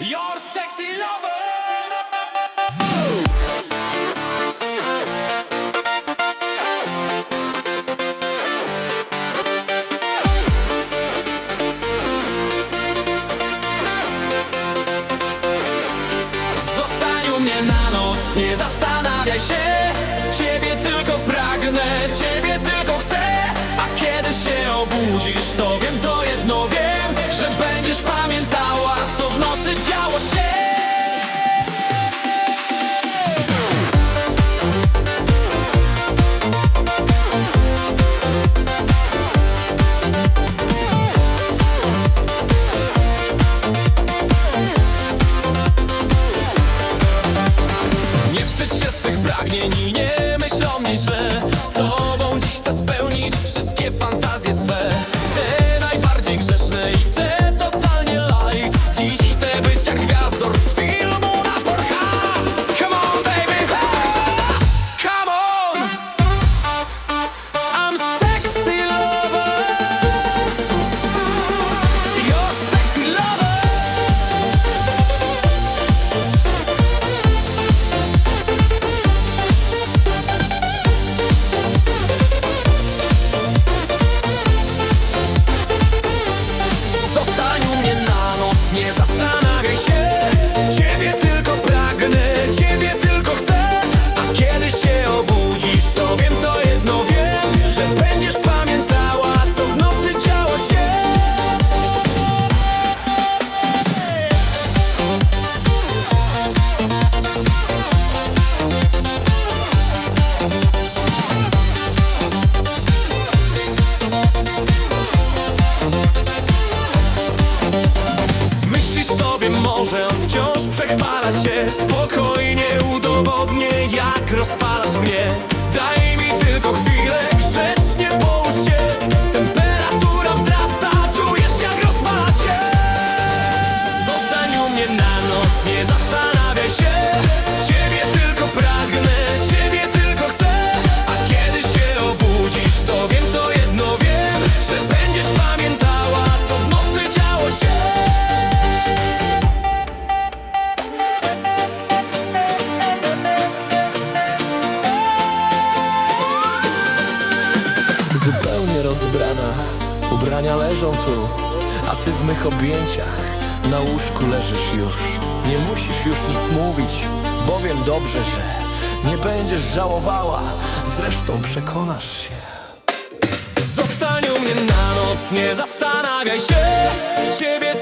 Your sexy lover. Zostań u mnie na noc, nie zastanawiaj się. Ciebie tylko pragnę, ciebie tylko chcę. A kiedy się obudzisz, to wiem, to jedno się Spokojnie udowodnię jak rozpalasz mnie. Daj mi tylko chwilę, grzecznie połóż się. Temperatura wzrasta, czujesz jak rozpala cię Zostań u mnie na noc, nie zastanawiaj się Zupełnie rozbrana. Ubrania leżą tu A ty w mych objęciach. Na łóżku leżysz już. Nie musisz już nic mówić Bo wiem dobrze, że Nie będziesz żałowała. Zresztą przekonasz się. Zostań u mnie na noc, nie zastanawiaj się. Ciebie